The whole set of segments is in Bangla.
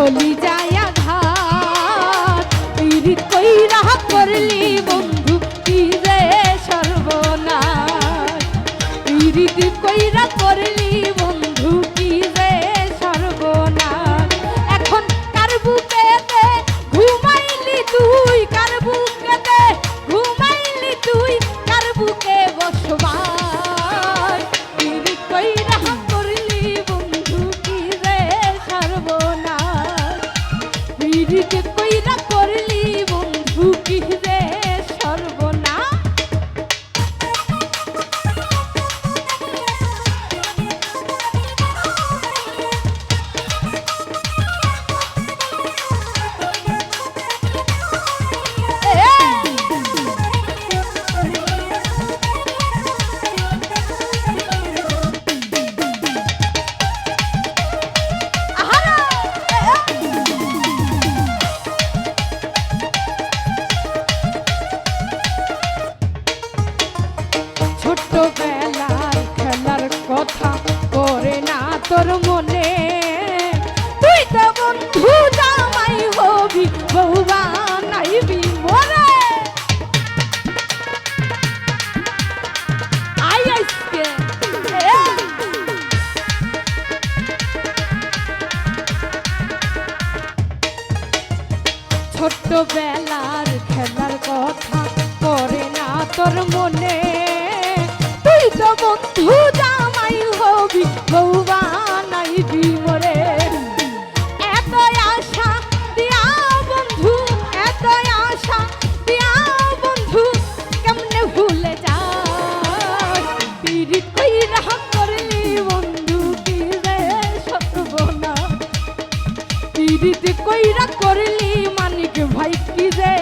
Holy মনে তুই তো বন্ধু জামাই হবি নাইবি আই আইসকে খেলার কথা করে না তোর মনে। তুই তো বন্ধু বৌবা নাইবি মোরে। এত আশা দিয়া বন্ধু, এত আশা দিয়া বন্ধু, কেমনে ভুলে যাস পিরিত কইরা করলি বন্ধু, কি রে সর্বনা পিরিত কইরা করলি মানিক ভাই, কি রে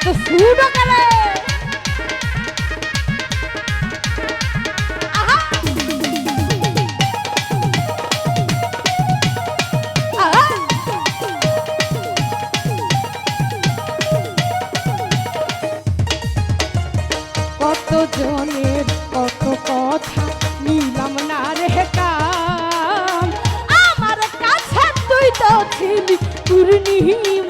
এত সুডো কেন কত জনের কত কথা নিলাম না রে কাম? আমার কাছে তুই তো ছিলি পূর্ণিমারি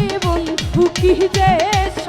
কি রে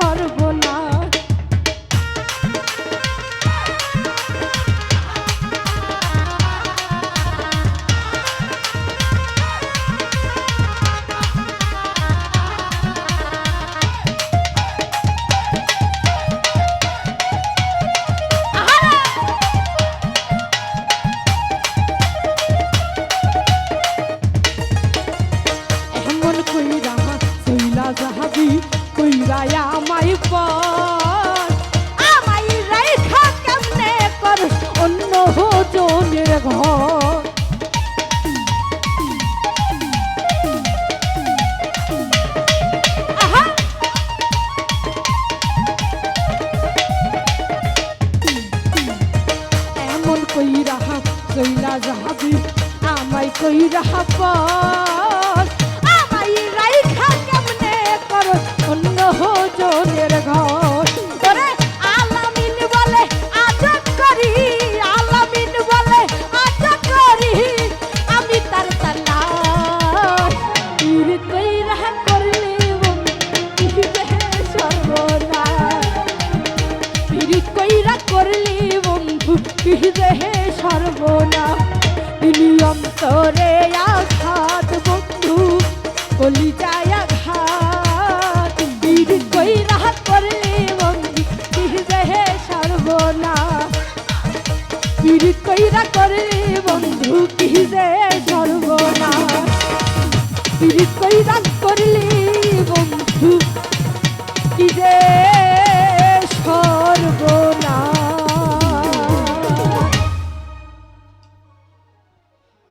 কইরা পর অন্তরে আঘাত, বন্ধু কলি যায় আঘাত। বীর কই রাহাত করলে বন্ধু পিহে সর্বনা। বীর কইরা করলে বন্ধু পিহে সর্বনা। বীর কইরা